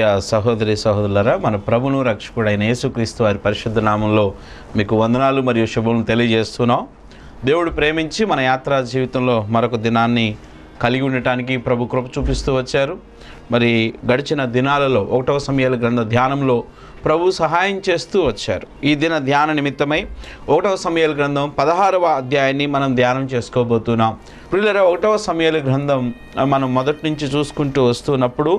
ప్రియ సహోదరి సహోదరులరా మన ప్రభును రక్షకుడైన యేసుక్రీస్తు వారి పరిశుద్ధ నామంలో మీకు వందనాలు మరియు శుభములు తెలియజేస్తున్నాం. దేవుడు ప్రేమించి మన యాత్రా జీవితంలో మరొక దినాన్ని కలిగి ఉండటానికి ప్రభు కృప చూపిస్తూ వచ్చారు. మరి గడిచిన దినాలలో ఒకటవ సమయాల గ్రంథ ధ్యానంలో ప్రభు సహాయం చేస్తూ వచ్చారు. ఈ దిన ధ్యాన నిమిత్తమై ఒకటవ సమయాల గ్రంథం పదహారవ అధ్యాయాన్ని మనం ధ్యానం చేసుకోబోతున్నాం. ప్రియులరా ఒకటవ సమయాల గ్రంథం మనం మొదటి నుంచి చూసుకుంటూ వస్తున్నప్పుడు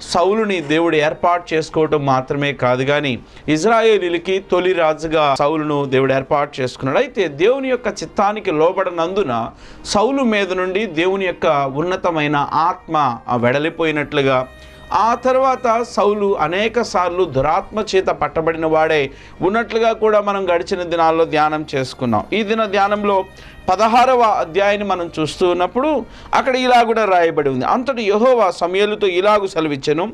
సౌలుని దేవుడు ఏర్పాటు చేసుకోవటం మాత్రమే కాదు కానీ ఇజ్రాయేలీలకి తొలి రాజుగా సౌలును దేవుడు ఏర్పాటు చేసుకున్నాడు. అయితే దేవుని యొక్క చిత్తానికి లోబడనందున సౌలు మీద నుండి దేవుని యొక్క ఉన్నతమైన ఆత్మ ఆ వెడలిపోయినట్లుగా ఆ తర్వాత సౌలు అనేక సార్లు దురాత్మ చేత పట్టబడిన వాడే. ఉన్నట్లుగా కూడా మనం గడిచిన దినాల్లో ధ్యానం చేసుకున్నాం. ఈ దిన ధ్యానంలో పదహారవ అధ్యాయాన్ని మనం చూస్తూ ఉన్నప్పుడు అక్కడ ఇలా కూడా రాయబడి ఉంది. అంతటి యహోవా సమయలతో ఇలాగు సెలవిచ్చను.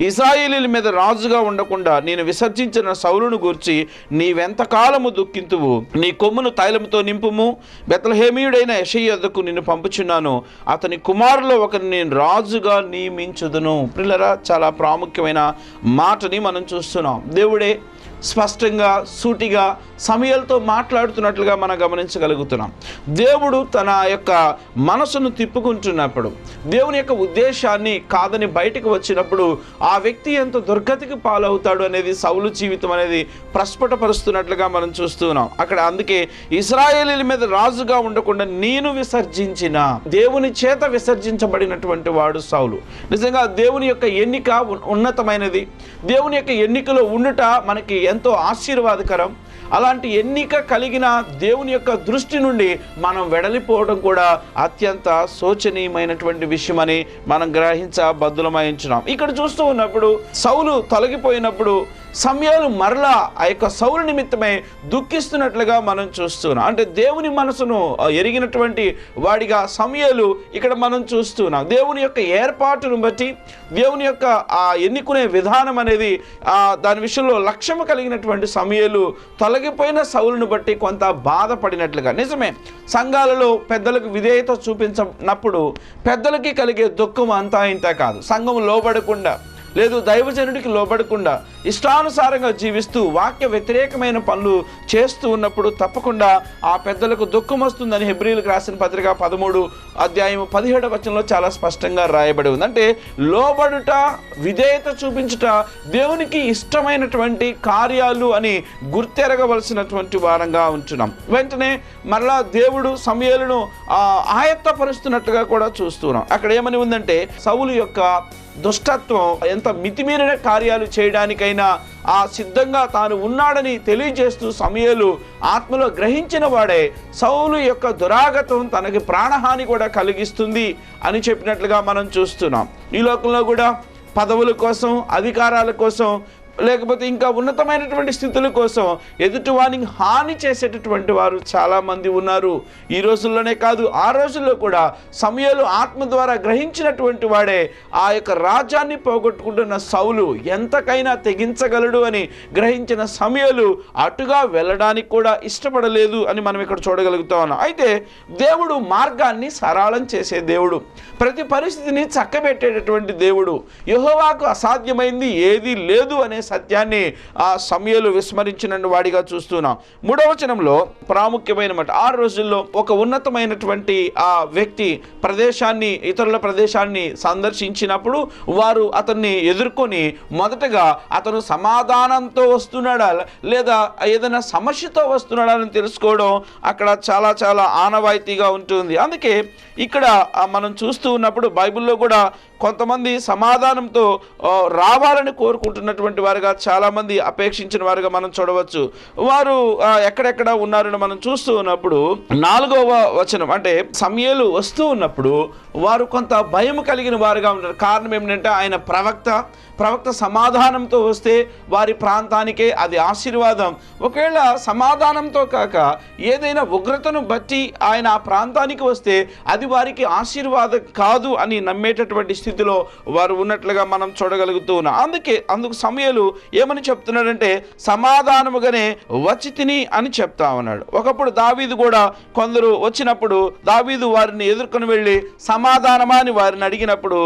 ఇస్రాయేలీల మీద రాజుగా ఉండకుండా నేను విసర్జించిన సౌలును గూర్చి నీవెంతకాలము దుఃఖింతువు? నీ కొమ్మును తైలముతో నింపుము. బెతలహేమీయుడైన యషయ్యకు నిన్ను పంపుచున్నాను. అతని కుమారులో ఒకరిని నేను రాజుగా నియమించుదును. పిల్లరా చాలా ప్రాముఖ్యమైన మాటని మనం చూస్తున్నాం. దేవుడే స్పష్టంగా సూటిగా సమయాలతో మాట్లాడుతున్నట్లుగా మనం గమనించగలుగుతున్నాం. దేవుడు తన యొక్క మనసును తిప్పుకుంటున్నప్పుడు దేవుని యొక్క ఉద్దేశాన్ని కాదని బయటకు వచ్చినప్పుడు ఆ వ్యక్తి ఎంత దుర్గతికి పాలవుతాడు అనేది సౌలు జీవితం అనేది ప్రస్ఫుటపరుస్తున్నట్లుగా మనం చూస్తున్నాం. అక్కడ అందుకే ఇస్రాయేలీల మీద రాజుగా ఉండకుండా నేను విసర్జించిన దేవుని చేత విసర్జించబడినటువంటి వాడు సౌలు. నిజంగా దేవుని యొక్క ఎన్నిక ఉన్నతమైనది. దేవుని యొక్క ఎన్నికలో ఉండుట మనకి ఎంతో ఆశీర్వాదకరం. అలాంటి ఎన్నిక కలిగిన దేవుని యొక్క దృష్టి నుండి మనం వెడలిపోవడం కూడా అత్యంత శోచనీయమైనటువంటి విషయమని మనం గ్రహించ బద్దులమాయించున్నాం ఇక్కడ చూస్తూ ఉన్నప్పుడు సౌలు తొలగిపోయినప్పుడు సమయాలు మరలా ఆ యొక్క సౌలు నిమిత్తమై దుఃఖిస్తున్నట్లుగా మనం చూస్తున్నాం. అంటే దేవుని మనసును ఎరిగినటువంటి వాడిగా సమయాలు ఇక్కడ మనం చూస్తున్నాం. దేవుని యొక్క ఏర్పాటును బట్టి దేవుని యొక్క ఆ ఎన్నుకునే విధానం అనేది దాని విషయంలో లక్ష్యం కలిగినటువంటి సమయాలు తొలగిపోయిన సౌలును బట్టి కొంత బాధపడినట్లుగా. నిజమే సంఘాలలో పెద్దలకు విధేయత చూపించినప్పుడు పెద్దలకి కలిగే దుఃఖం అంతా ఇంత కాదు. సంఘం లోబడకుండా లేదు దైవజనుడికి లోబడకుండా ఇష్టానుసారంగా జీవిస్తూ వాక్య వ్యతిరేకమైన పనులు చేస్తూ ఉన్నప్పుడు తప్పకుండా ఆ పెద్దలకు దుఃఖం వస్తుందని హెబ్రిలకు రాసిన పత్రిక పదమూడు అధ్యాయం పదిహేడు వచనంలో చాలా స్పష్టంగా రాయబడి ఉంది. అంటే లోబడుట విధేయత చూపించుట దేవునికి ఇష్టమైనటువంటి కార్యాలు అని గుర్తెరగవలసినటువంటి వారంగా ఉంటున్నాం. వెంటనే మరలా దేవుడు సమయాలను ఆయత్తపరుస్తున్నట్టుగా కూడా చూస్తున్నాం అక్కడ ఏమని ఉందంటే సౌలు యొక్క దుష్టత్వం ఎంత మితిమీరిన కార్యాలు చేయడానికైనా ఆ సిద్ధంగా తాను ఉన్నాడని తెలియజేస్తూ సమయలు ఆత్మలో గ్రహించిన వాడే సౌలు యొక్క దురాగతం తనకి ప్రాణహాని కూడా కలిగిస్తుంది అని చెప్పినట్లుగా మనం చూస్తున్నాం. ఈ లోకంలో కూడా పదవుల కోసం అధికారాల కోసం లేకపోతే ఇంకా ఉన్నతమైనటువంటి స్థితుల కోసం ఎదుటివానికి హాని చేసేటటువంటి వారు చాలామంది ఉన్నారు. ఈ రోజుల్లోనే కాదు ఆ రోజుల్లో కూడా సమయాలు ఆత్మ ద్వారా గ్రహించినటువంటి వాడే ఆ యొక్క రాజ్యాన్ని పోగొట్టుకుంటున్న సౌలు ఎంతకైనా తెగించగలడు అని గ్రహించిన సమయాలు అటుగా వెళ్ళడానికి కూడా ఇష్టపడలేదు అని మనం ఇక్కడ చూడగలుగుతా ఉన్నాం. అయితే దేవుడు మార్గాన్ని సరళం చేసే దేవుడు ప్రతి పరిస్థితిని చక్కబెట్టేటటువంటి దేవుడు. యహోవాకు అసాధ్యమైంది ఏది లేదు అనే సత్యాన్ని ఆ సమయాలు విస్మరించిన వాడిగా చూస్తున్నాం. మూడవచనంలో ప్రాముఖ్యమైన మాట ఆ రోజుల్లో ఒక ఉన్నతమైనటువంటి ఆ వ్యక్తి ప్రదేశాన్ని ఇతరుల ప్రదేశాన్ని సందర్శించినప్పుడు వారు అతన్ని ఎదుర్కొని మొదటగా అతను సమాధానంతో వస్తున్నాడా లేదా ఏదైనా సమస్యతో వస్తున్నాడా అని తెలుసుకోవడం అక్కడ చాలా చాలా ఆనవాయితీగా ఉంటుంది. అందుకే ఇక్కడ మనం చూస్తూ ఉన్నప్పుడు బైబిల్లో కూడా కొంతమంది సమాధానంతో రావాలని కోరుకుంటున్నటువంటి వారుగా చాలామంది అపేక్షించిన వారుగా మనం చూడవచ్చు. వారు ఎక్కడెక్కడ ఉన్నారని మనం చూస్తూ ఉన్నప్పుడు నాలుగవ వచనం అంటే సమయాలు వస్తూ ఉన్నప్పుడు వారు కొంత భయం కలిగిన వారుగా ఉన్నారు. కారణం ఏమిటంటే ఆయన ప్రవక్త ప్రవక్త సమాధానంతో వస్తే వారి ప్రాంతానికే అది ఆశీర్వాదం. ఒకవేళ సమాధానంతో కాక ఏదైనా ఉగ్రతను బట్టి ఆయన ఆ ప్రాంతానికి వస్తే అది వారికి ఆశీర్వాదం కాదు అని నమ్మేటటువంటి స్థితి స్థితిలో వారు ఉన్నట్లుగా మనం చూడగలుగుతూ ఉన్నాం. అందుకే అందుకు సమయాలు ఏమని చెప్తున్నాడంటే సమాధానముగానే వచ్చి తిని అని చెప్తా ఉన్నాడు. ఒకప్పుడు దావీదు కూడా కొందరు వచ్చినప్పుడు దావీదు వారిని ఎదుర్కొని వెళ్ళి సమాధానమా అని వారిని అడిగినప్పుడు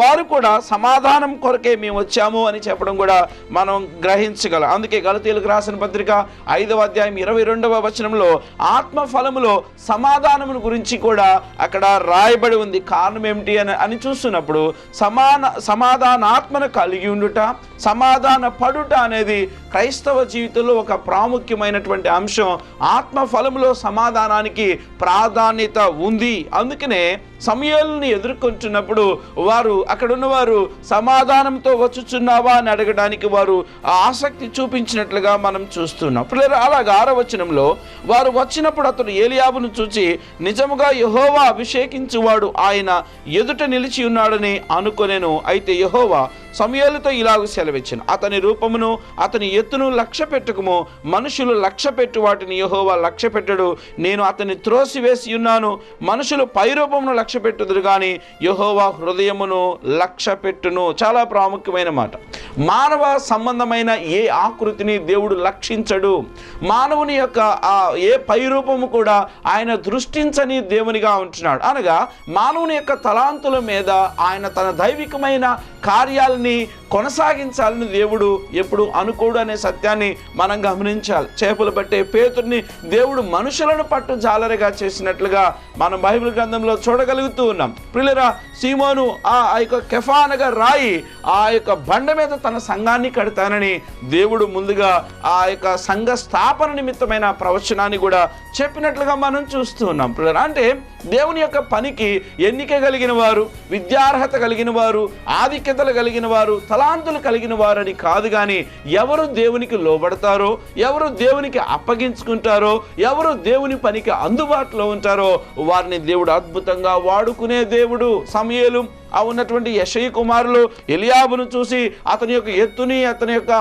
వారు కూడా సమాధానం కొరకే మేము వచ్చాము అని చెప్పడం కూడా మనం గ్రహించగలం. అందుకే గలతీలకు రాసిన పత్రిక ఐదవ అధ్యాయం ఇరవై రెండవ వచనంలో ఆత్మ ఫలములో సమాధానమును గురించి కూడా అక్కడ రాయబడి ఉంది. కారణం ఏమిటి అని అని చూస్తున్నప్పుడు సమాన సమాధానాత్మను కలిగి ఉండుట సమాధాన పడుట అనేది క్రైస్తవ జీవితంలో ఒక ప్రాముఖ్యమైనటువంటి అంశం. ఆత్మ ఫలములో సమాధానానికి ప్రాధాన్యత ఉంది. అందుకనే సమయాలని ఎదుర్కొంటున్నప్పుడు వారు అక్కడ ఉన్నవారు సమాధానంతో వచ్చుచున్నావా అని అడగడానికి వారు ఆసక్తి చూపించినట్లుగా మనం చూస్తున్నాం. పిల్లలు అలాగా ఆరవచనంలో వారు వచ్చినప్పుడు అతడు ఏలియాబును చూచి నిజముగా యహోవా అభిషేకించువాడు ఆయన ఎదుట నిలిచి ఉన్నాడు ఉన్నాడని అనుకొనెను. అయితే యహోవా సమయాలతో ఇలాగ సెలవిచ్చాను. అతని రూపమును అతని ఎత్తును లక్ష్య పెట్టుకుము. మనుషులు లక్ష్య పెట్టు వాటిని యహోవా లక్ష్య పెట్టడు. నేను అతన్ని త్రోసివేసి ఉన్నాను. మనుషులు పైరూపమును లక్ష్య పెట్టుదురు కానీ యహోవా హృదయమును లక్ష్య పెట్టును. చాలా ప్రాముఖ్యమైన మాట. మానవ సంబంధమైన ఏ ఆకృతిని దేవుడు లక్షించడు. మానవుని యొక్క ఆ ఏ పైరూపము కూడా ఆయన దృష్టించని దేవునిగా ఉంటున్నాడు. అనగా మానవుని యొక్క తలాంతుల మీద ఆయన తన దైవికమైన కార్యాలని కొనసాగించాలని దేవుడు ఎప్పుడు అనుకోడు అనే సత్యాన్ని మనం గమనించాలి. చేపలు పట్టే పేతుడిని దేవుడు మనుషులను పట్టు జాలరిగా చేసినట్లుగా మనం బైబిల్ గ్రంథంలో చూడగలుగుతూ ఉన్నాం. ప్రియులరా సీమోను ఆ ఆ యొక్క కెఫానగా రాయి ఆ యొక్క బండ మీద తన సంఘాన్ని కడతానని దేవుడు ముందుగా ఆ యొక్క సంఘ స్థాపన నిమిత్తమైన ప్రవచనాన్ని కూడా చెప్పినట్లుగా మనం చూస్తూ ఉన్నాం. ప్రియులరా అంటే దేవుని యొక్క పనికి ఎన్నిక కలిగిన వారు అర్హత కలిగిన వారు ఆధిక్యతలు కలిగిన వారు తలాంతులు కలిగిన వారని కాదు కానీ ఎవరు దేవునికి లోబడతారో ఎవరు దేవునికి అప్పగించుకుంటారో ఎవరు దేవుని పనికి అందుబాటులో ఉంటారో వారిని దేవుడు అద్భుతంగా వాడుకునే దేవుడు సమయలు. ఆ ఉన్నటువంటి యశయ కుమారులు ఎలియాబును చూసి అతని యొక్క ఎత్తుని అతని యొక్క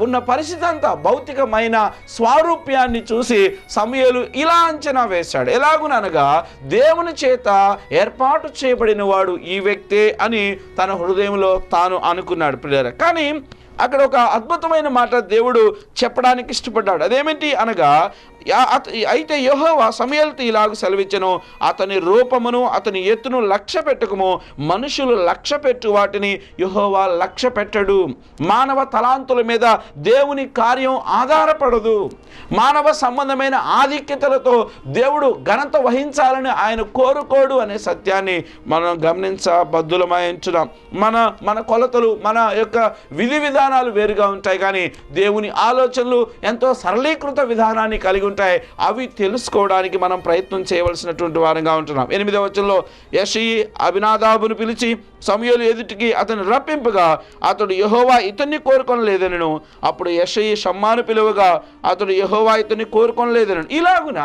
ఉన్న పరిస్థితి అంతా భౌతికమైన స్వారూప్యాన్ని చూసి సమయలు ఇలా అంచనా వేశాడు. ఎలాగుననగా దేవుని చేత ఏర్పాటు చేయబడిన వాడు ఈ వ్యక్తే అని తన హృదయంలో తాను అనుకున్నాడు పిల్లర కానీ అక్కడ ఒక అద్భుతమైన మాట దేవుడు చెప్పడానికి ఇష్టపడ్డాడు. అదేమిటి అనగా అయితే యహోవా సమయాలతో ఇలాగ సెలవిచ్చను. అతని రూపమును అతని ఎత్తును లక్ష్య పెట్టకము. మనుషులు లక్ష్య పెట్టు వాటిని యహోవా లక్ష్య పెట్టడు. మానవ తలాంతుల మీద దేవుని కార్యం ఆధారపడదు. మానవ సంబంధమైన ఆధిక్యతలతో దేవుడు ఘనత వహించాలని ఆయన కోరుకోడు అనే సత్యాన్ని మనం గమనించ ఉంచుదాం మన మన కొలతలు మన యొక్క విధి విధానాలు వేరుగా ఉంటాయి. కానీ దేవుని ఆలోచనలు ఎంతో సరళీకృత విధానాన్ని కలిగి ఉంటాయి. అవి తెలుసుకోవడానికి మనం ప్రయత్నం చేయవలసినటువంటి వారంగా ఉంటున్నాం. ఎనిమిదవ వచనంలో యషి అభినాదాబును పిలిచి సమయలు ఎదుటికి అతను రప్పింపగా అతడు యహోవా ఇతన్ని కోరుకొనలేదనను. అప్పుడు యషయి షమ్మాను పిలువగా అతడు యహోవా ఇతన్ని కోరుకొనలేదనను. ఇలాగున?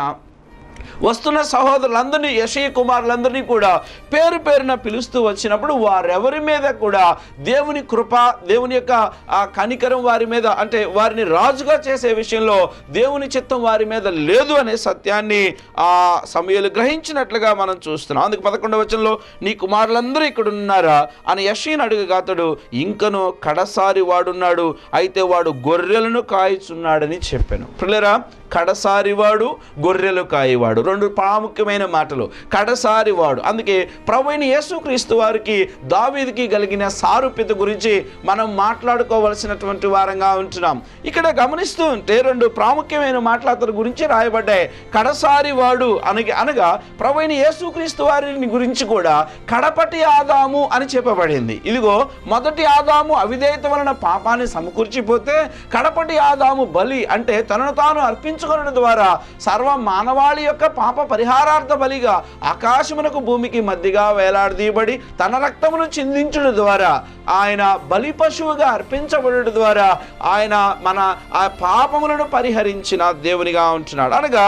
వస్తున్న సహోదరులందరినీ యశయ కుమారులందరినీ కూడా పేరు పేరున పిలుస్తూ వచ్చినప్పుడు వారెవరి మీద కూడా దేవుని కృప దేవుని యొక్క ఆ కనికరం వారి మీద అంటే వారిని రాజుగా చేసే విషయంలో దేవుని చిత్తం వారి మీద లేదు అనే సత్యాన్ని ఆ సమయాలు గ్రహించినట్లుగా మనం చూస్తున్నాం. అందుకు పదకొండవ వచనంలో నీ కుమారులందరూ ఇక్కడ ఉన్నారా అని యశీని అడుగుగా అతడు ఇంకను కడసారి వాడున్నాడు అయితే వాడు గొర్రెలను కాయచున్నాడని చెప్పాను. పిల్లరా కడసారి వాడు గొర్రెలు కాయవాడు. రెండు ప్రాముఖ్యమైన మాటలు. కడసారి వాడు అందుకే ప్రవీణ యేసుక్రీస్తు వారికి దావీదికి కలిగిన సారూప్యత గురించి మనం మాట్లాడుకోవలసినటువంటి వారంగా ఉంటున్నాం. ఇక్కడ గమనిస్తూ ఉంటే రెండు ప్రాముఖ్యమైన మాటలు అతని గురించి రాయబడ్డాయి. కడసారి వాడు అనగా అనగా ప్రవీణ యేసుక్రీస్తు వారిని గురించి కూడా కడపటి ఆదాము అని చెప్పబడింది. ఇదిగో మొదటి ఆదాము అవిధేయత వలన పాపాన్ని సమకూర్చిపోతే కడపటి ఆదాము బలి అంటే తనను తాను అర్పించుకొనడం ద్వారా సర్వ మానవాళి యొక్క పాప పరిహారార్థ బలిగా ఆకాశమునకు భూమికి మధ్యగా వేలాడదీయబడి తన రక్తమును చిందించడం ద్వారా ఆయన బలి పశువుగా అర్పించబడడం ద్వారా ఆయన మన ఆ పాపములను పరిహరించిన దేవునిగా ఉంటున్నాడు. అనగా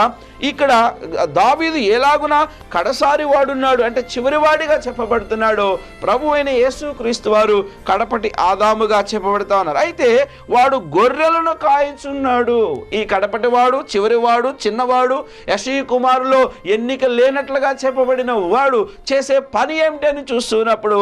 ఇక్కడ దావీదు ఎలాగున కడసారి వాడున్నాడు అంటే చివరివాడిగా చెప్పబడుతున్నాడు. ప్రభు అయిన యేసు క్రీస్తు వారు కడపటి ఆదాముగా చెప్పబడుతా ఉన్నారు. అయితే వాడు గొర్రెలను కాయచున్నాడు. ఈ కడపటి వాడు చివరివాడు చిన్నవాడు యశీ కుమారులో ఎన్నిక లేనట్లుగా చెప్పబడిన వాడు చేసే పని ఏమిటి అని చూస్తున్నప్పుడు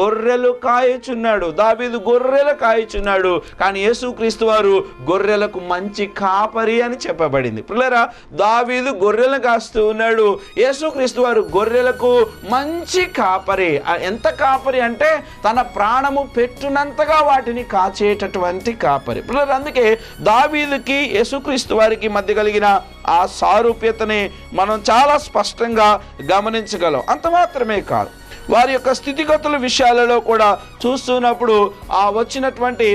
గొర్రెలు కాయచున్నాడు. దావీదు గొర్రెలు కాయచున్నాడు. కానీ యేసుక్రీస్తు వారు గొర్రెలకు మంచి కాపరి అని చెప్పబడింది. పిల్లరా దావీదు గొర్రెలు కాస్తూ ఉన్నాడు. యేసుక్రీస్తు వారు గొర్రెలకు మంచి కాపరి. ఎంత కాపరి అంటే తన ప్రాణము పెట్టునంతగా వాటిని కాచేటటువంటి కాపరి. పిల్లలు అందుకే దావీదుకి యేసుక్రీస్తు వారికి మధ్య కలిగిన ఆ సారూప్యతని మనం చాలా స్పష్టంగా గమనించగలం. అంత మాత్రమే కాదు. వారి యొక్క స్థితిగతుల విషయాలలో కూడా చూస్తున్నప్పుడు ఆ వచ్చినటువంటి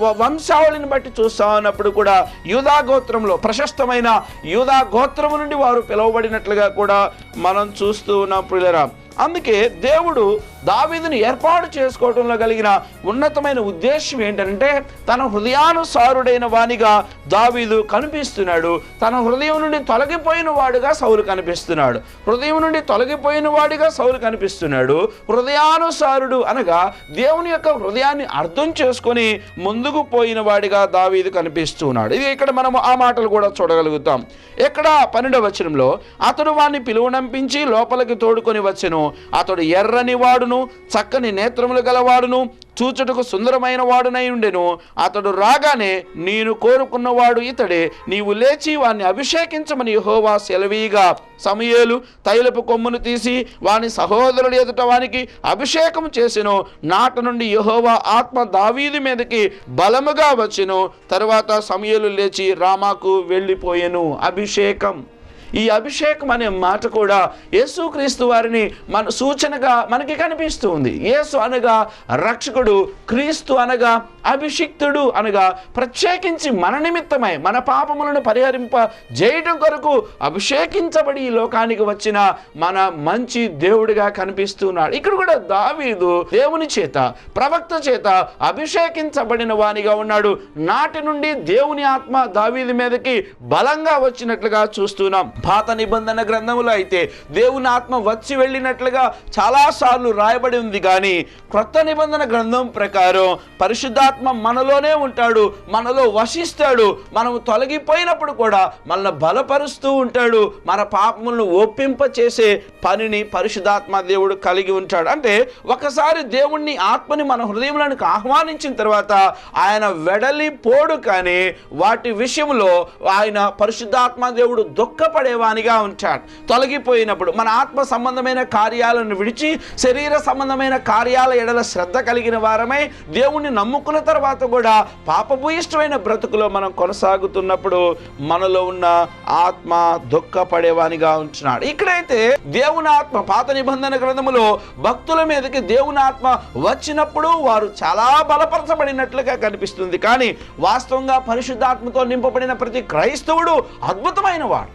వ- వంశావళిని బట్టి చూస్తా ఉన్నప్పుడు కూడా యూదా గోత్రంలో ప్రశస్తమైన యూదా గోత్రము నుండి వారు పిలువబడినట్లుగా కూడా మనం చూస్తూ ఉన్నాం పిల్లరా అందుకే దేవుడు దావీదుని ఏర్పాటు చేసుకోవడంలో కలిగిన ఉన్నతమైన ఉద్దేశం ఏంటంటే తన హృదయానుసారుడైన వానిగా దావీదు కనిపిస్తున్నాడు. తన హృదయం నుండి తొలగిపోయిన వాడుగా సౌలు కనిపిస్తున్నాడు. హృదయం నుండి తొలగిపోయిన వాడిగా సౌలు కనిపిస్తున్నాడు. హృదయానుసారుడు అనగా దేవుని యొక్క హృదయాన్ని అర్థం చేసుకొని ముందుకు పోయిన వాడిగా దావీదు కనిపిస్తున్నాడు. ఇది ఇక్కడ మనం ఆ మాటలు కూడా చూడగలుగుతాం. ఇక్కడ పన్నెండవ వచనంలో అతడు వాడిని పిలువనంపించి లోపలికి తోడుకొని వచ్చెను. అతడు ఎర్రని వాడును చక్కని నేత్రములు గలవాడును చూచుటకు సుందరమైన వాడునై ఉండెను. అతడు రాగానే నేను కోరుకున్నవాడు ఇతడే నీవు లేచి వాణ్ణి అభిషేకించమని హోవా సెలవీగా. సమయేలు తైలపు కొమ్మును తీసి వాని సహోదరుడు ఎదుట వానికి అభిషేకం చేసెను. నాట నుండి యహోవా ఆత్మ దావీది మీదకి బలముగా వచ్చెను. తరువాత సమయలు లేచి రామాకు వెళ్ళిపోయెను. అభిషేకం. ఈ అభిషేకం అనే మాట కూడా యేసుక్రీస్తు వారిని మన సూచనగా మనకి కనిపిస్తూ ఉంది. యేసు అనగా రక్షకుడు క్రీస్తు అనగా అభిషిక్తుడు అనగా ప్రత్యేకించి మన నిమిత్తమై మన పాపములను పరిహరింప చేయటం కొరకు అభిషేకించబడి ఈ లోకానికి వచ్చిన మన మంచి దేవుడిగా కనిపిస్తున్నాడు. ఇక్కడ కూడా దావీదు దేవుని చేత ప్రవక్త చేత అభిషేకించబడిన వానిగా ఉన్నాడు. నాటి నుండి దేవుని ఆత్మ దావీది మీదకి బలంగా వచ్చినట్లుగా చూస్తున్నాం. పాత నిబంధన గ్రంథములు అయితే దేవుని ఆత్మ వచ్చి వెళ్ళినట్లుగా చాలాసార్లు రాయబడి ఉంది కానీ క్రొత్త నిబంధన గ్రంథం ప్రకారం పరిశుద్ధాత్మ మనలోనే ఉంటాడు మనలో వశిస్తాడు మనము తొలగిపోయినప్పుడు కూడా మనల్ని బలపరుస్తూ ఉంటాడు మన పాపములను ఒప్పింప చేసే పనిని పరిశుద్ధాత్మ దేవుడు కలిగి ఉంటాడు. అంటే ఒకసారి దేవుణ్ణి ఆత్మని మన హృదయంలోనికి ఆహ్వానించిన తర్వాత ఆయన వెడలి పోడు కానీ వాటి విషయంలో ఆయన పరిశుద్ధాత్మ దేవుడు దుఃఖపడేవానిగా ఉంటాడు. తొలగిపోయినప్పుడు మన ఆత్మ సంబంధమైన కార్యాలను విడిచి శరీర సంబంధమైన కార్యాల ఎడల శ్రద్ధ కలిగిన వారమై దేవుణ్ణి నమ్ముకున్న తర్వాత కూడా పాపభూయిష్టమైన బ్రతుకులో మనం కొనసాగుతున్నప్పుడు మనలో ఉన్న ఆత్మ దుఃఖపడేవానిగా ఉంటున్నాడు. ఇక్కడైతే దేవుని ఆత్మ పాత నిబంధన గ్రంథములో భక్తుల మీదకి దేవుని ఆత్మ వచ్చినప్పుడు వారు చాలా బలపరచబడినట్లుగా కనిపిస్తుంది. కానీ వాస్తవంగా పరిశుద్ధాత్మతో నింపబడిన ప్రతి క్రైస్తవుడు అద్భుతమైన వాడు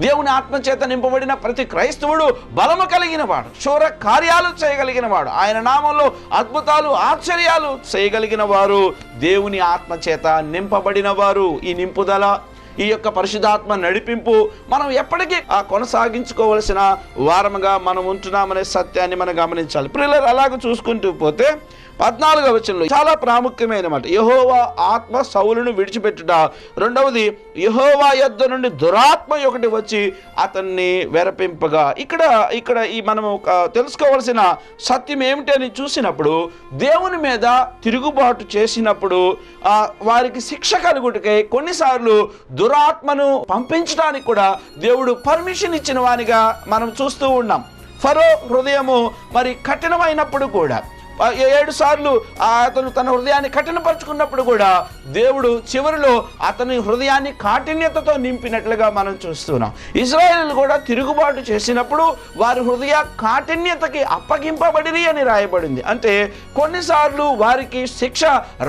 దేవుని ఆత్మచేత నింపబడిన ప్రతి క్రైస్తవుడు బలము కలిగిన వాడు క్షోర కార్యాలు చేయగలిగిన వాడు. ఆయన నామంలో అద్భుతాలు ఆశ్చర్యాలు చేయగలిగిన వారు దేవుని ఆత్మచేత నింపబడిన వారు. ఈ నింపుదల ఈ యొక్క పరిశుధాత్మ నడిపింపు మనం ఎప్పటికీ ఆ కొనసాగించుకోవలసిన వారముగా మనం ఉంటున్నామనే సత్యాన్ని మనం గమనించాలి. పిల్లలు అలాగ చూసుకుంటూ పోతే పద్నాలుగవ వచనంలో చాలా ప్రాముఖ్యమైన మాట యహోవా ఆత్మ సౌలును విడిచిపెట్టుట. రెండవది యహోవా యొద్ద నుండి దురాత్మ ఒకటి వచ్చి అతన్ని వెరపింపగా. ఇక్కడ ఇక్కడ ఈ మనము ఒక తెలుసుకోవలసిన సత్యం ఏమిటి అని చూసినప్పుడు దేవుని మీద తిరుగుబాటు చేసినప్పుడు ఆ, వారికి శిక్ష కలుగుటకై కొన్నిసార్లు దురాత్మను పంపించడానికి కూడా దేవుడు పర్మిషన్ ఇచ్చిన వానిగా మనం చూస్తూ ఉన్నాం. ఫరో హృదయము మరి కఠినమైనప్పుడు కూడా. ఏడు సార్లు అతను తన హృదయాన్ని కఠినపరుచుకున్నప్పుడు కూడా దేవుడు చివరిలో అతని హృదయాన్ని కాఠిన్యతతో నింపినట్లుగా మనం చూస్తున్నాం. ఇజ్రాయేల్ కూడా తిరుగుబాటు చేసినప్పుడు వారి హృదయ కాఠిన్యతకి అప్పగింపబడిరి అని రాయబడింది. అంటే కొన్నిసార్లు వారికి శిక్ష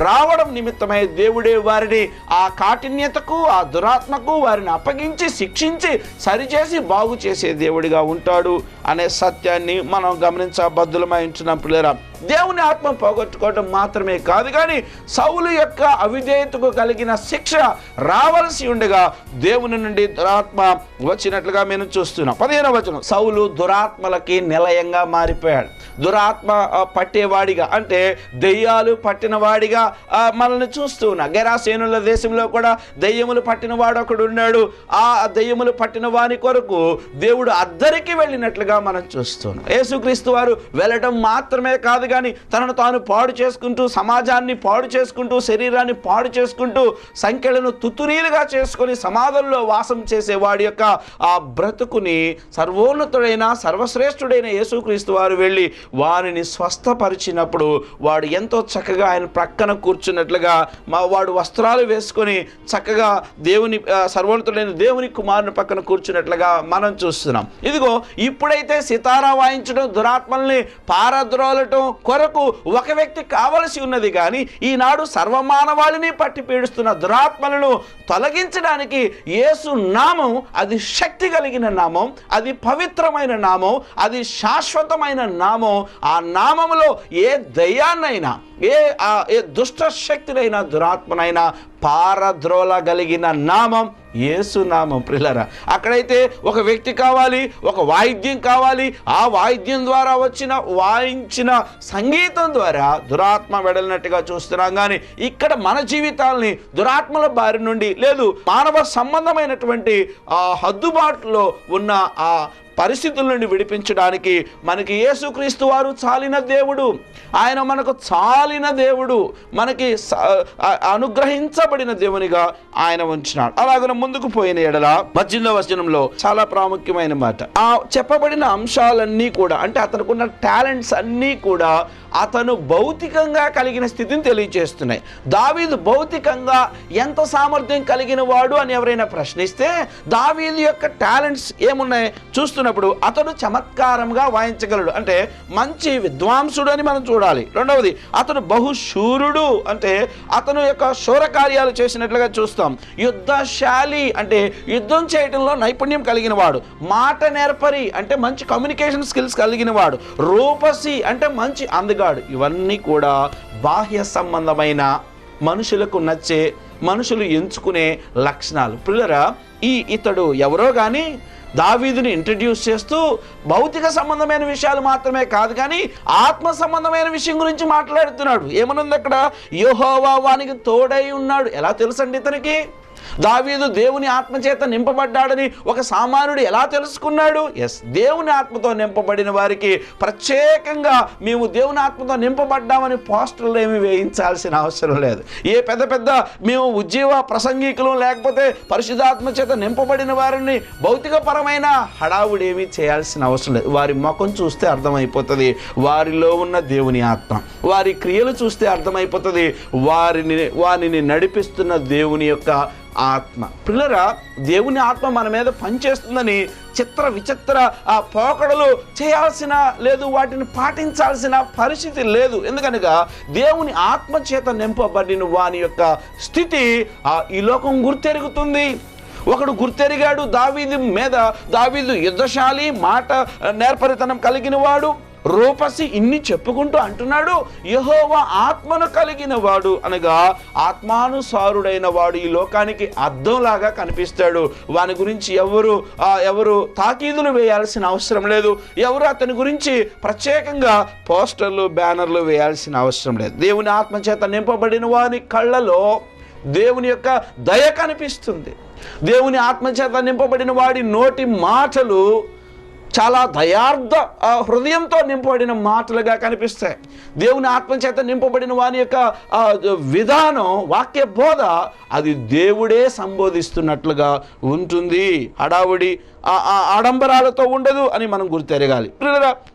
రావడం నిమిత్తమై దేవుడే వారిని ఆ కాఠిన్యతకు ఆ దురాత్మకు వారిని అప్పగించి శిక్షించి సరిచేసి బాగు చేసే దేవుడిగా ఉంటాడు అనే సత్యాన్ని మనం గమనించబద్దులమై ఉంటున్నాం పిల్లరా దేవుని ఆత్మ పోగొట్టుకోవడం మాత్రమే కాదు కానీ సౌలు యొక్క అవిధేయతకు కలిగిన శిక్ష రావలసి ఉండగా దేవుని నుండి దురాత్మ వచ్చినట్లుగా మేము చూస్తున్నాం. పదిహేనవ వచనం సౌలు దురాత్మలకి నిలయంగా మారిపోయాడు. దురాత్మ పట్టేవాడిగా. అంటే దెయ్యాలు పట్టిన వాడిగా మనల్ని చూస్తూ ఉన్నా. గెరాసేనుల దేశంలో కూడా దెయ్యములు పట్టిన వాడు ఒకడు ఉన్నాడు. ఆ దెయ్యములు పట్టిన వాని కొరకు దేవుడు అద్దరికి వెళ్ళినట్లుగా మనం చూస్తున్నాం యేసుక్రీస్తు వారు వెళ్ళడం మాత్రమే కాదు కానీ తనను తాను పాడు చేసుకుంటూ సమాజాన్ని పాడు చేసుకుంటూ శరీరాన్ని పాడు చేసుకుంటూ సంఖ్యలను తుతురీలుగా చేసుకొని సమాధంలో వాసం చేసేవాడి యొక్క ఆ బ్రతుకుని సర్వోన్నతుడైన సర్వశ్రేష్ఠుడైన యేసుక్రీస్తు వారు వెళ్ళి వారిని స్వస్థపరిచినప్పుడు వాడు ఎంతో చక్కగా ఆయన ప్రక్కన కూర్చున్నట్లుగా మా వాడు వస్త్రాలు వేసుకొని చక్కగా దేవుని సర్వోన్నతులైన దేవుని కుమారుని పక్కన కూర్చున్నట్లుగా మనం చూస్తున్నాం. ఇదిగో ఇప్పుడైతే సితారా వాయించడం దురాత్మల్ని పారద్రోలటం కొరకు ఒక వ్యక్తి కావలసి ఉన్నది కానీ ఈనాడు సర్వమానవాళిని పట్టి పీడిస్తున్న దురాత్మలను తొలగించడానికి యేసు నామం అది శక్తి కలిగిన నామం అది పవిత్రమైన నామం అది శాశ్వతమైన నామం. ఆ నామములో ఏ దయ్యాన్నైనా ఏ ఆ ఏ దుష్ట శక్తినైనా దురాత్మనైనా పారద్రోలగలిగిన నామం యేసు ప్రిలరా అక్కడైతే ఒక వ్యక్తి కావాలి ఒక వాయిద్యం కావాలి. ఆ వాయిద్యం ద్వారా వచ్చిన వాయించిన సంగీతం ద్వారా దురాత్మ వెడలినట్టుగా చూస్తున్నాం. కానీ ఇక్కడ మన జీవితాల్ని దురాత్మల బారి నుండి లేదు మానవ సంబంధమైనటువంటి ఆ హద్దుబాటులో ఉన్న ఆ పరిస్థితుల నుండి విడిపించడానికి మనకి యేసుక్రీస్తు వారు చాలిన దేవుడు. ఆయన మనకు చాలిన దేవుడు. మనకి అనుగ్రహించబడిన దేవునిగా ఆయన ఉంచినాడు. అలాగనే ముందుకు పోయిన ఎడల పద్దెనిమిదవ వచనంలో చాలా ప్రాముఖ్యమైన మాట. ఆ చెప్పబడిన అంశాలన్నీ కూడా అంటే అతనుకున్న టాలెంట్స్ అన్నీ కూడా అతను భౌతికంగా కలిగిన స్థితిని తెలియజేస్తున్నాయి దావీదు భౌతికంగా ఎంత సామర్థ్యం కలిగిన వాడు అని ఎవరైనా ప్రశ్నిస్తే దావీదు యొక్క టాలెంట్స్ ఏమున్నాయి? చూస్తున్నప్పుడు అతడు చమత్కారంగా వాయించగలడు. అంటే మంచి విద్వాంసుడు అని మనం చూడాలి. రెండవది అతను బహుశూరుడు. అంటే అతను యొక్క శూర కార్యాలు చేసినట్లుగా చూస్తాం. యుద్ధశాలి అంటే యుద్ధం చేయడంలో నైపుణ్యం కలిగిన వాడు. మాట నేర్పరి అంటే మంచి కమ్యూనికేషన్ స్కిల్స్ కలిగిన వాడు. రూపసి అంటే మంచి అందగాడు. ఇవన్నీ కూడా బాహ్య సంబంధమైన మనుషులకు నచ్చే మనుషులు ఎంచుకునే లక్షణాలు. పిల్లరా ఈ ఇతడు ఎవరో కానీ దావీదుని ఇంట్రడ్యూస్ చేస్తూ భౌతిక సంబంధమైన విషయాలు మాత్రమే కాదు కానీ ఆత్మ సంబంధమైన విషయం గురించి మాట్లాడుతున్నాడు. ఏమనుంది అక్కడ? యోహోవా వానికి తోడై ఉన్నాడు. ఎలా తెలుసండి ఇతనికి? దావీదు దేవుని ఆత్మచేత నింపబడ్డాడని ఒక సామాన్యుడు ఎలా తెలుసుకున్నాడు? ఎస్ దేవుని ఆత్మతో నింపబడిన వారికి ప్రత్యేకంగా మేము దేవుని ఆత్మతో నింపబడ్డామని పోస్టర్లు ఏమి వేయించాల్సిన అవసరం లేదు. ఏ పెద్ద పెద్ద మేము ఉజ్జీవ ప్రసంగికులు లేకపోతే పరిశుద్ధాత్మ చేత నింపబడిన వారిని భౌతికపరమైన హడావుడు ఏమీ చేయాల్సిన అవసరం లేదు. వారి ముఖం చూస్తే అర్థమైపోతుంది. వారిలో ఉన్న దేవుని ఆత్మ వారి క్రియలు చూస్తే అర్థమైపోతుంది. వారిని వారిని నడిపిస్తున్న దేవుని యొక్క ఆత్మ. పిల్లరా దేవుని ఆత్మ మన మీద పనిచేస్తుందని చిత్ర విచిత్ర ఆ పోకడలు చేయాల్సిన లేదు వాటిని పాటించాల్సిన పరిస్థితి లేదు. ఎందుకనగా దేవుని ఆత్మ చేత నింపబడిన వాని యొక్క స్థితి ఆ ఈ లోకం గుర్తెరుగుతుంది. ఒకడు గుర్తెరిగాడు దావీది మీద దావీదు యుద్ధశాలి మాట నేర్పరితనం కలిగిన వాడు రూపసి ఇన్ని చెప్పుకుంటూ అంటున్నాడు యహోవా ఆత్మను కలిగిన వాడు అనగా ఆత్మానుసారుడైన వాడు ఈ లోకానికి అర్థంలాగా కనిపిస్తాడు. వాని గురించి ఎవరు ఎవరు తాకీదులు వేయాల్సిన అవసరం లేదు. ఎవరు అతని గురించి ప్రత్యేకంగా పోస్టర్లు బ్యానర్లు వేయాల్సిన అవసరం లేదు. దేవుని ఆత్మచేత నింపబడిన వారి కళ్ళలో దేవుని యొక్క దయ కనిపిస్తుంది. దేవుని ఆత్మచేత నింపబడిన వాడి నోటి మాటలు చాలా దయార్థ హృదయంతో నింపబడిన మాటలుగా కనిపిస్తాయి. దేవుని ఆత్మచేత నింపబడిన వాని యొక్క విధానం వాక్య బోధ అది దేవుడే సంబోధిస్తున్నట్లుగా ఉంటుంది. హడావుడి ఆ ఆ ఆడంబరాలతో ఉండదు అని మనం గుర్తెరగాలి.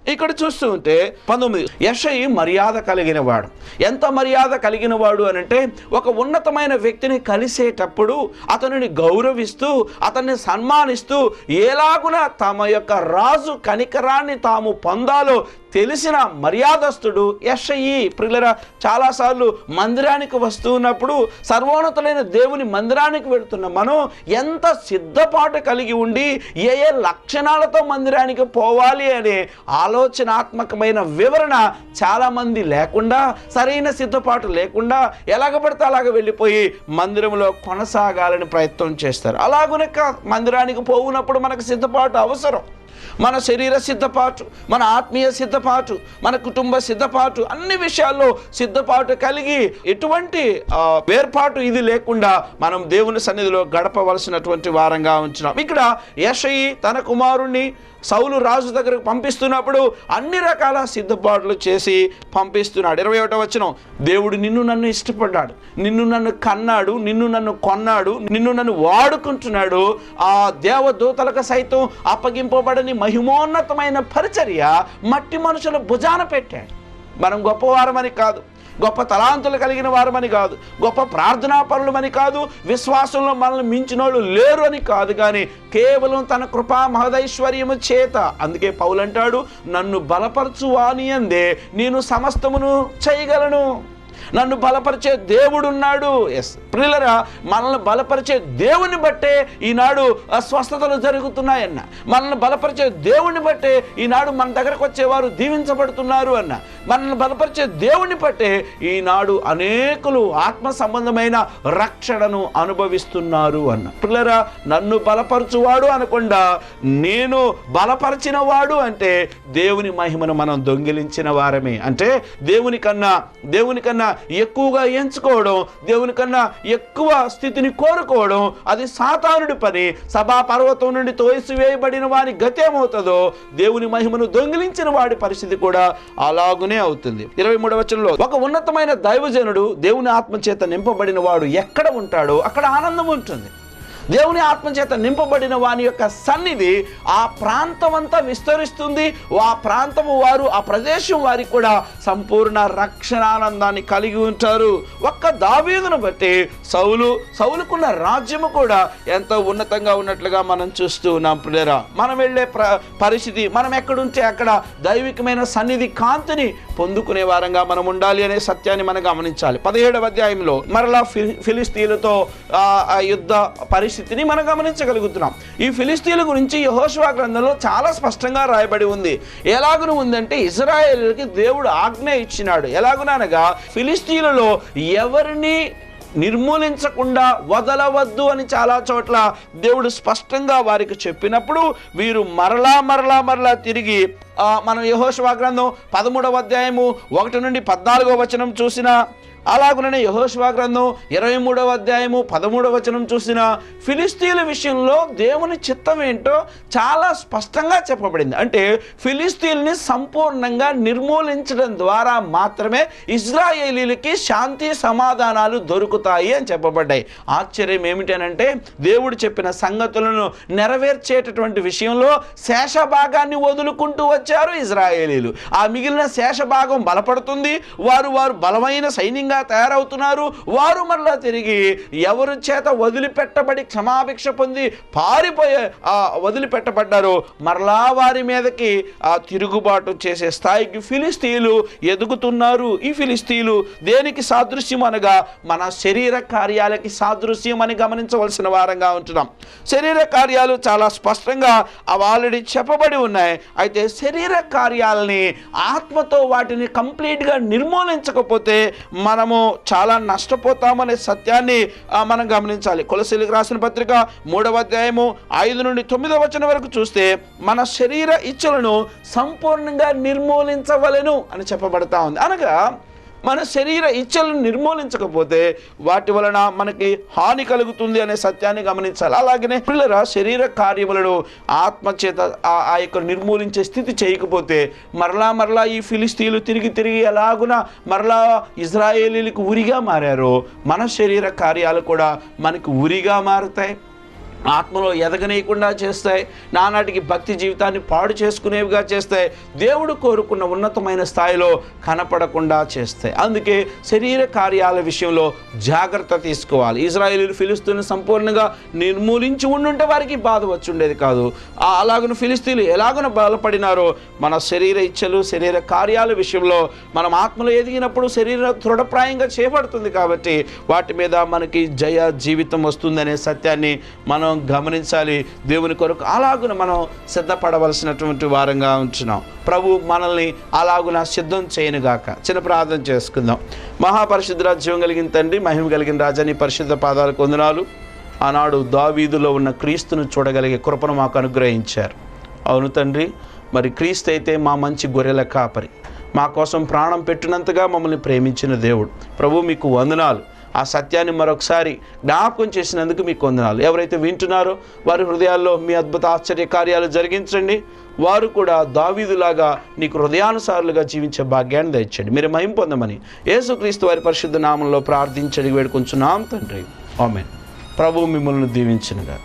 ఇక్కడ చూస్తూ ఉంటే పంతొమ్మిది యషయి మర్యాద కలిగిన వాడు. ఎంత మర్యాద కలిగిన వాడు అని అంటే ఒక ఉన్నతమైన వ్యక్తిని కలిసేటప్పుడు అతనిని గౌరవిస్తూ అతన్ని సన్మానిస్తూ ఎలాగున తమ యొక్క రాజు కనికరాన్ని తాము పొందాలో తెలిసిన మర్యాదస్తుడు యషయి ప్రిల్లరా చాలాసార్లు మందిరానికి వస్తున్నప్పుడు సర్వోన్నతులైన దేవుని మందిరానికి వెళుతున్న మనం ఎంత సిద్ధపాటు కలిగి ఉండి ఏ ఏ లక్షణాలతో మందిరానికి పోవాలి అనే ఆలోచనాత్మకమైన వివరణ చాలామంది లేకుండా సరైన సిద్ధపాటు లేకుండా ఎలాగ పడితే అలాగ వెళ్ళిపోయి మందిరంలో కొనసాగాలని ప్రయత్నం చేస్తారు. అలాగునే మందిరానికి పోవునప్పుడు మనకు సిద్ధపాటు అవసరం. మన శరీర సిద్ధపాటు మన ఆత్మీయ సిద్ధపాటు మన కుటుంబ సిద్ధపాటు అన్ని విషయాల్లో సిద్ధపాటు కలిగి ఎటువంటి వేర్పాటు ఇది లేకుండా మనం దేవుని సన్నిధిలో గడపవలసినటువంటి వారంగా ఉంచినాం. ఇక్కడ యషయి తన కుమారుణ్ణి సౌలు రాజు దగ్గరకు పంపిస్తున్నప్పుడు అన్ని రకాల సిద్ధపాట్లు చేసి పంపిస్తున్నాడు. ఇరవై ఒకటో వచ్చిన దేవుడు నిన్ను నన్ను ఇష్టపడ్డాడు. నిన్ను నన్ను కన్నాడు నిన్ను నన్ను కొన్నాడు నిన్ను నన్ను వాడుకుంటున్నాడు. ఆ దేవదూతలకు సైతం అప్పగింపబడని మహిమోన్నతమైన పరిచర్య మట్టి మనుషుల భుజాన పెట్టాడు. మనం గొప్పవారమని కాదు. గొప్ప తలాంతులు కలిగిన వారమని కాదు గొప్ప ప్రార్థనా పరులమని కాదు విశ్వాసంలో మనల్ని మించిన వాళ్ళు లేరు అని కాదు కానీ కేవలం తన కృపా మహదైశ్వర్యము చేత. అందుకే పౌలంటాడు నన్ను బలపరచువాని అందే నేను సమస్తమును చేయగలను. నన్ను బలపరిచే దేవుడున్నాడు. ఎస్ ప్రిల్లరా మనల్ని బలపరిచే దేవుని బట్టే ఈనాడు ఆ స్వస్థతలు జరుగుతున్నాయన్న. మనల్ని బలపరిచే దేవుని బట్టే ఈనాడు మన దగ్గరకు వచ్చేవారు దీవించబడుతున్నారు అన్న. మనల్ని బలపరిచే దేవుని బట్టే ఈనాడు అనేకులు ఆత్మ సంబంధమైన రక్షణను అనుభవిస్తున్నారు అన్న. పిల్లరా నన్ను బలపరచువాడు అనకుండా నేను బలపరిచిన వాడు అంటే దేవుని మహిమను మనం దొంగిలించిన వారమే. అంటే దేవుని కన్నా దేవుని కన్నా ఎక్కువగా ఎంచుకోవడం దేవుని కన్నా ఎక్కువ స్థితిని కోరుకోవడం అది సాతానుడి పని. సభా పర్వతం నుండి తోసివేయబడిన వారి గతేమవుతుందో దేవుని మహిమను దొంగిలించిన వాడి పరిస్థితి కూడా అలాగునే అవుతుంది. ఇరవై మూడవచనంలో ఒక ఉన్నతమైన దైవజనుడు దేవుని ఆత్మచేత నింపబడిన వాడు ఎక్కడ ఉంటాడో అక్కడ ఆనందం ఉంటుంది. దేవుని ఆత్మచేత నింపబడిన వాని యొక్క సన్నిధి ఆ ప్రాంతం అంతా విస్తరిస్తుంది. ఆ ప్రాంతము వారు ఆ ప్రదేశం వారికి కూడా సంపూర్ణ రక్షణానందాన్ని కలిగి ఉంటారు. ఒక్క దావీదును బట్టి సౌలు సౌలుకున్న రాజ్యము కూడా ఎంతో ఉన్నతంగా ఉన్నట్లుగా మనం చూస్తూ ఉన్నాం ప్రేరా మనం వెళ్ళే ప్ర పరిస్థితి మనం ఎక్కడుంటే అక్కడ దైవికమైన సన్నిధి కాంతిని పొందుకునే వారంగా మనం ఉండాలి అనే సత్యాన్ని మనం గమనించాలి. పదిహేడవ అధ్యాయంలో మరలా ఫిలిస్తీన్లతో ఆ, పరిస్థితి స్థితిని పరిస్థితిని మనం గమనించగలుగుతున్నాం. ఈ ఫిలిస్తీన్ల గురించి యహోశివా గ్రంథంలో చాలా స్పష్టంగా రాయబడి ఉంది. ఎలాగున ఉందంటే ఇజ్రాయేల్కి దేవుడు ఆజ్ఞ ఇచ్చినాడు. ఎలాగునగా ఫిలిస్తీన్లలో ఎవరిని నిర్మూలించకుండా వదలవద్దు అని చాలా చోట్ల దేవుడు స్పష్టంగా వారికి చెప్పినప్పుడు వీరు మరలా మరలా మరలా తిరిగి మనం యహోశివా గ్రంథం పదమూడవ అధ్యాయము ఒకటి నుండి పద్నాలుగో వచనం చూసిన అలాగుననే యహోశివా గ్రంథం ఇరవై మూడవ అధ్యాయము పదమూడవ వచనం చూసిన ఫిలిస్తీన్ల విషయంలో దేవుని చిత్తం ఏంటో చాలా స్పష్టంగా చెప్పబడింది. అంటే ఫిలిస్తీన్ని సంపూర్ణంగా నిర్మూలించడం ద్వారా మాత్రమే ఇజ్రాయేలీలకి శాంతి సమాధానాలు దొరుకుతాయి అని చెప్పబడ్డాయి. ఆశ్చర్యం ఏమిటనంటే దేవుడు చెప్పిన సంగతులను నెరవేర్చేటటువంటి విషయంలో శేషభాగాన్ని వదులుకుంటూ వచ్చారు ఇజ్రాయేలీలు. ఆ మిగిలిన శేషభాగం బలపడుతుంది. వారు వారు బలమైన సైన్యంగా తయారవుతున్నారు. వారు మరలా తిరిగి ఎవరి చేత వదిలిపెట్టబడి క్షమాభిక్ష పొంది పారిపోయే ఆ వదిలిపెట్టబడ్డారు మరలా వారి మీదకి ఆ తిరుగుబాటు చేసే స్థాయికి ఫిలిస్తీన్లు ఎదుగుతున్నారు. ఈ ఫిలిస్తీన్లు దేనికి సాదృశ్యం అనగా మన శరీర కార్యాలకి సాదృశ్యం అని గమనించవలసిన వారంగా ఉంటున్నాం. శరీర కార్యాలు చాలా స్పష్టంగా ఆల్రెడీ చెప్పబడి ఉన్నాయి. అయితే శరీర కార్యాలని ఆత్మతో వాటిని కంప్లీట్గా నిర్మూలించకపోతే మనం మనము చాలా నష్టపోతామనే సత్యాన్ని మనం గమనించాలి. కులశీలికి రాసిన పత్రిక మూడవ అధ్యాయము ఐదు నుండి తొమ్మిదవ వచనం వరకు చూస్తే మన శరీర ఇచ్చలను సంపూర్ణంగా నిర్మూలించవలెను అని చెప్పబడతా ఉంది. అనగా మన శరీర ఇచ్చలను నిర్మూలించకపోతే వాటి వలన మనకి హాని కలుగుతుంది అనే సత్యాన్ని గమనించాలి. అలాగనే పిల్లల శరీర కార్యములను ఆత్మచేత ఆ- ఆ యొక్క నిర్మూలించే స్థితి చేయకపోతే మరలా మరలా ఈ ఫిలిస్తీన్లు తిరిగి తిరిగి ఎలాగున మరలా ఇజ్రాయేలీలకు ఉరిగా మారారో మన శరీర కార్యాలు కూడా మనకు ఉరిగా మారుతాయి. ఆత్మలో ఎదగనీయకుండా చేస్తాయి. నానాటికి భక్తి జీవితాన్ని పాడు చేసుకునేవిగా చేస్తాయి. దేవుడు కోరుకున్న ఉన్నతమైన స్థాయిలో కనపడకుండా చేస్తాయి. అందుకే శరీర కార్యాల విషయంలో జాగ్రత్త తీసుకోవాలి. ఇజ్రాయేలీలు ఫిలిస్తీన్లు సంపూర్ణంగా నిర్మూలించి ఉండుంటే వారికి బాధ వచ్చుండేది కాదు. అలాగను ఫిలిస్తీన్లు ఎలాగున బలపడినారో మన శరీర ఇచ్చలు శరీర కార్యాల విషయంలో మనం ఆత్మలో ఎదిగినప్పుడు శరీర దృఢప్రాయంగా చేపడుతుంది కాబట్టి వాటి మీద మనకి జయ జీవితం వస్తుందనే సత్యాన్ని మనం గమనించాలి దేవుని కొరకు. అలాగున మనం సిద్ధపడవలసినటువంటి వారంగా ఉంటున్నాం. ప్రభు మనల్ని అలాగున సిద్ధం చేయనుగాక చిన్న ప్రార్థన చేసుకుందాం. మహాపరిశుద్ధ జీవం కలిగిన తండ్రి మహిమ కలిగిన రాజాని పరిశుద్ధ పాదాలకు వందనాలు. ఆనాడు దావీదులో ఉన్న క్రీస్తును చూడగలిగే కృపను మాకు అనుగ్రహించారు. అవును తండ్రి మరి క్రీస్తు అయితే మా మంచి గొర్రెల కాపరి. మా కోసం ప్రాణం పెట్టినంతగా మమ్మల్ని ప్రేమించిన దేవుడు. ప్రభు మీకు వందనాలు. ఆ సత్యాన్ని మరొకసారి జ్ఞాపకం చేసినందుకు మీకు వందనాలు. ఎవరైతే వింటున్నారో వారి హృదయాల్లో మీ అద్భుత ఆశ్చర్య కార్యాలు జరిగించండి. వారు కూడా దావీదులాగా నీకు హృదయానుసారులుగా జీవించే భాగ్యాన్ని దయచండి మీరు మహిం పొందమని యేసుక్రీస్తు వారి పరిశుద్ధ నామంలో ప్రార్థించడి వేడుకొంచున్నాం తండ్రి. ఆమె ప్రభు మిమ్మల్ని దీవించినగాక